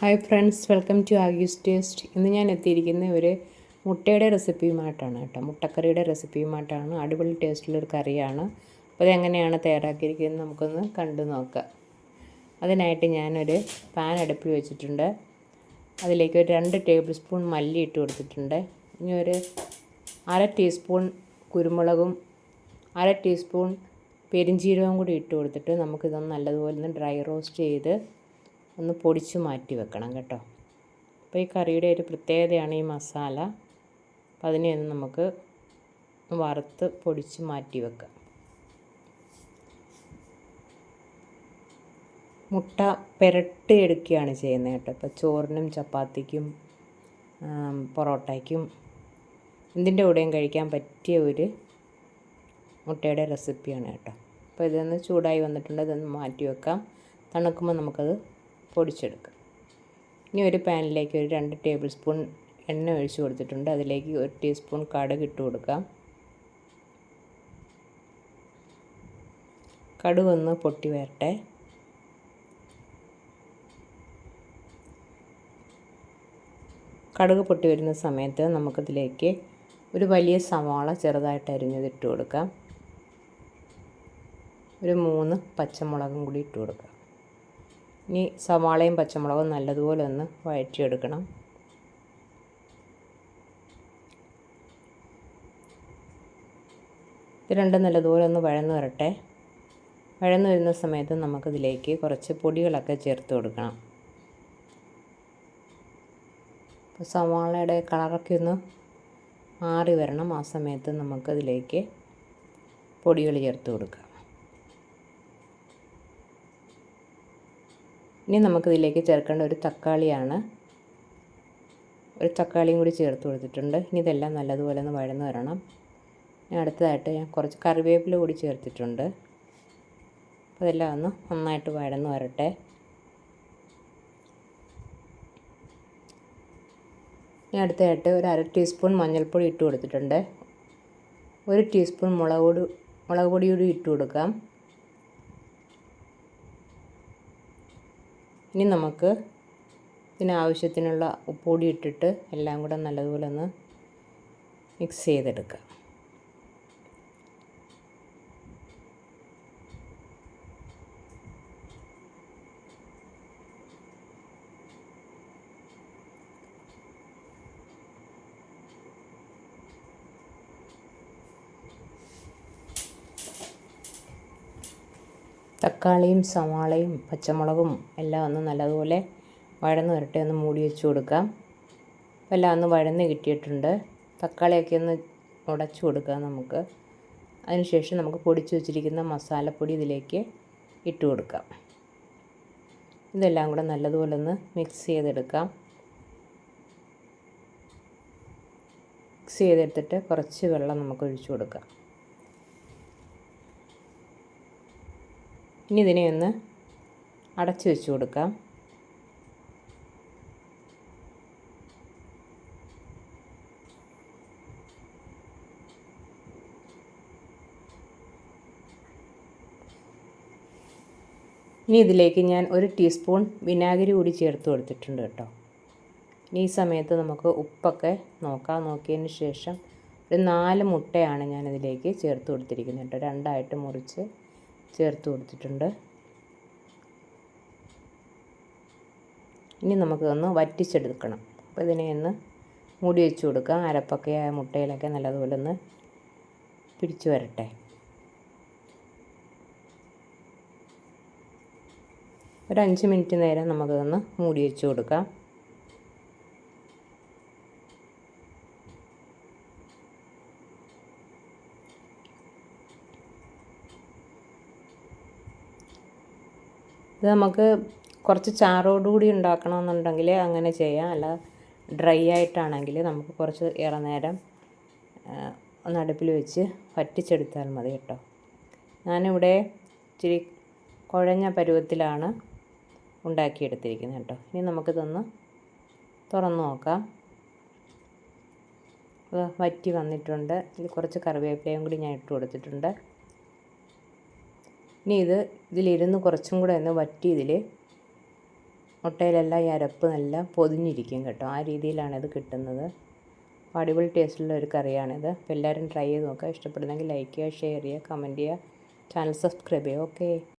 Hi friends welcome to ആഗ്യൂസ് taste. ഇന്ന് ഞാൻ എത്തിയിരിക്കുന്ന ഒരു മുട്ടയുടെ റെസിപ്പിയുമായിട്ടാണ് കേട്ടോ. മുട്ടക്കറിയുടെ റെസിപ്പിയുമായിട്ടാണ് അടിപൊളി ടേസ്റ്റിലൊരു കറിയാണ്. അപ്പോൾ അതെങ്ങനെയാണ് തയ്യാറാക്കിയിരിക്കുന്നത് നമുക്കൊന്ന് കണ്ടു നോക്കാം. അതിനായിട്ട് ഞാനൊരു പാൻ അടുപ്പിൽ വെച്ചിട്ടുണ്ട്. അതിലേക്ക് ഒരു രണ്ട് ടേബിൾ സ്പൂൺ മല്ലി ഇട്ട് കൊടുത്തിട്ടുണ്ട്. ഇനി ഒരു അര ടീസ്പൂൺ കുരുമുളകും അര ടീസ്പൂൺ പെരിഞ്ചീരകവും കൂടി ഇട്ട് കൊടുത്തിട്ട് നമുക്കിതൊന്ന് നല്ലതുപോലെ ഒന്ന് ഡ്രൈ റോസ്റ്റ് ചെയ്ത് ഒന്ന് പൊടിച്ച് മാറ്റി വെക്കണം കേട്ടോ. അപ്പോൾ ഈ കറിയുടെ ഒരു പ്രത്യേകതയാണ് ഈ മസാല. അപ്പോൾ അതിനെ ഒന്ന് നമുക്ക് വറുത്ത് പൊടിച്ച് മാറ്റി വെക്കാം. മുട്ട പുരട്ടി എടുക്കുകയാണ് ചെയ്യുന്നത് കേട്ടോ. ഇപ്പോൾ ചോറിനും ചപ്പാത്തിക്കും പൊറോട്ടയ്ക്കും എന്തിന്റെ കൂടെയും കഴിക്കാൻ പറ്റിയ ഒരു മുട്ടയുടെ റെസിപ്പിയാണ് കേട്ടോ. അപ്പോൾ ഇതൊന്ന് ചൂടായി വന്നിട്ടുണ്ട്. ഇതൊന്ന് മാറ്റി വെക്കാം. തണുക്കുമ്പോൾ നമുക്കത് പൊടിച്ചെടുക്കാം ഇനി ഒരു പാനിലേക്ക് ഒരു രണ്ട് ടേബിൾ സ്പൂൺ എണ്ണ ഒഴിച്ച് കൊടുത്തിട്ടുണ്ട്. അതിലേക്ക് ഒരു ടീസ്പൂൺ കടുക് ഇട്ട് കൊടുക്കാം കടുക് ഒന്ന് പൊട്ടി വരട്ടെ. കടുക് പൊട്ടി വരുന്ന സമയത്ത് നമുക്കതിലേക്ക് ഒരു വലിയ സവാള ചെറുതായിട്ട് അരിഞ്ഞത് ഇട്ട് കൊടുക്കാം. ഒരു മൂന്ന് പച്ചമുളകും കൂടി ഇട്ട് കൊടുക്കാം. ഇനി സവാളയും പച്ചമുളകും നല്ലതുപോലെ ഒന്ന് വഴറ്റിയെടുക്കണം. ഇത് രണ്ടും നല്ലതുപോലെ ഒന്ന് വഴന്ന് വരട്ടെ. വഴന്ന് വരുന്ന സമയത്ത് നമുക്കിതിലേക്ക് കുറച്ച് പൊടികളൊക്കെ ചേർത്ത് കൊടുക്കണം. അപ്പോൾ സവാളയുടെ കളറൊക്കെ ഒന്ന് മാറി വരണം. ആ സമയത്ത് നമുക്കതിലേക്ക് പൊടികൾ ചേർത്ത് കൊടുക്കാം. ഇനി നമുക്കിതിലേക്ക് ചേർക്കേണ്ട ഒരു തക്കാളിയാണ്. ഒരു തക്കാളിയും കൂടി ചേർത്ത് കൊടുത്തിട്ടുണ്ട്. ഇനി ഇതെല്ലാം നല്ലതുപോലെ ഒന്ന് വഴന്ന് വരണം. ഞാൻ അടുത്തതായിട്ട് ഞാൻ കുറച്ച് കറിവേപ്പില കൂടി ചേർത്തിട്ടുണ്ട്. അപ്പോൾ ഇതെല്ലാം ഒന്ന് നന്നായിട്ട് വഴന്ന് വരട്ടെ. ഇനി അടുത്തതായിട്ട് ഒരു അര ടീസ്പൂൺ മഞ്ഞൾപ്പൊടി ഇട്ട് കൊടുത്തിട്ടുണ്ട്. ഒരു ടീസ്പൂൺ മുളക് പൊടി മുളക് പൊടി കൂടി ഇട്ട് കൊടുക്കാം. ഇനി നമുക്ക് ഇതിനാവശ്യത്തിനുള്ള ഉപ്പുപൊടി ഇട്ടിട്ട് എല്ലാം കൂടെ നല്ലതുപോലെ ഒന്ന് മിക്സ് ചെയ്തെടുക്കുക തക്കാളിയും സവാളയും പച്ചമുളകും എല്ലാം ഒന്ന് നല്ലതുപോലെ വഴന്ന് വരട്ടെ ഒന്ന് മൂടി വെച്ച് കൊടുക്കാം. എല്ലാം ഒന്ന് വഴന്ന് കിട്ടിയിട്ടുണ്ട്. തക്കാളിയൊക്കെ ഒന്ന് ഉടച്ചു കൊടുക്കാം നമുക്ക്. അതിനുശേഷം നമുക്ക് പൊടിച്ചു വെച്ചിരിക്കുന്ന മസാലപ്പൊടി ഇതിലേക്ക് ഇട്ട് കൊടുക്കാം. ഇതെല്ലാം കൂടെ നല്ലതുപോലെ ഒന്ന് മിക്സ് ചെയ്തെടുക്കാം. മിക്സ് ചെയ്തെടുത്തിട്ട് കുറച്ച് വെള്ളം നമുക്ക് ഒഴിച്ചു കൊടുക്കാം. ഇനി ഇതിനെ ഒന്ന് അടച്ചു വെച്ച് കൊടുക്കാം. ഇനി ഇതിലേക്ക് ഞാൻ ഒരു ടീസ്പൂൺ വിനാഗിരി കൂടി ചേർത്ത് കൊടുത്തിട്ടുണ്ട് കേട്ടോ. ഇനി ഈ സമയത്ത് നമുക്ക് ഉപ്പൊക്കെ നോക്കാം. നോക്കിയതിന് ശേഷം ഒരു നാല് മുട്ടയാണ് ഞാനിതിലേക്ക് ചേർത്ത് കൊടുത്തിരിക്കുന്നത് കേട്ടോ. രണ്ടായിട്ട് മുറിച്ച് ചേർത്ത് കൊടുത്തിട്ടുണ്ട്. ഇനി നമുക്ക് ഒന്ന് വറ്റിച്ചെടുക്കണം. അപ്പോൾ ഇതിനെ ഒന്ന് മൂടി വെച്ച് കൊടുക്കാം അരപ്പൊക്കെ മുട്ടയിലൊക്കെ നല്ലതുപോലെ ഒന്ന് പിടിച്ചു വരട്ടെ. ഒരു അഞ്ച് മിനിറ്റ് നേരം നമുക്കതൊന്ന് മൂടി വെച്ച് കൊടുക്കാം. ഇത് നമുക്ക് കുറച്ച് ചാറോടുകൂടി ഉണ്ടാക്കണമെന്നുണ്ടെങ്കിൽ അങ്ങനെ ചെയ്യാം. അല്ല ഡ്രൈ ആയിട്ടാണെങ്കിൽ നമുക്ക് കുറച്ച് ഏറെ നേരം ഒന്ന് വെച്ച് വറ്റിച്ചെടുത്താൽ മതി കേട്ടോ. ഞാനിവിടെ ഇച്ചിരി കുഴഞ്ഞ പരുവത്തിലാണ് ഉണ്ടാക്കിയെടുത്തിരിക്കുന്നത് കേട്ടോ. ഇനി നമുക്കിതൊന്ന് തുറന്ന് നോക്കാം. വറ്റി വന്നിട്ടുണ്ട്. ഇതിൽ കുറച്ച് കറിവേപ്പിലയും കൂടി ഞാൻ ഇട്ട് കൊടുത്തിട്ടുണ്ട്. ഇനി ഇത് ഇതിലിരുന്ന് കുറച്ചും കൂടെ ഒന്ന് വറ്റി ഇതിൽ മുട്ടയിലെല്ലാം ഈ അരപ്പ് നല്ല പൊതിഞ്ഞിരിക്കും കേട്ടോ. ആ രീതിയിലാണ് ഇത് കിട്ടുന്നത്. അടിപൊളി ടേസ്റ്റുള്ള ഒരു കറിയാണിത്. അപ്പോൾ എല്ലാവരും ട്രൈ ചെയ്ത് നോക്കുക. ഇഷ്ടപ്പെടുന്നെങ്കിൽ ലൈക്ക് ചെയ്യുക ഷെയർ ചെയ്യുക കമന്റ് ചെയ്യുക. ചാനൽ സബ്സ്ക്രൈബ് ചെയ്യുക. ഓക്കെ.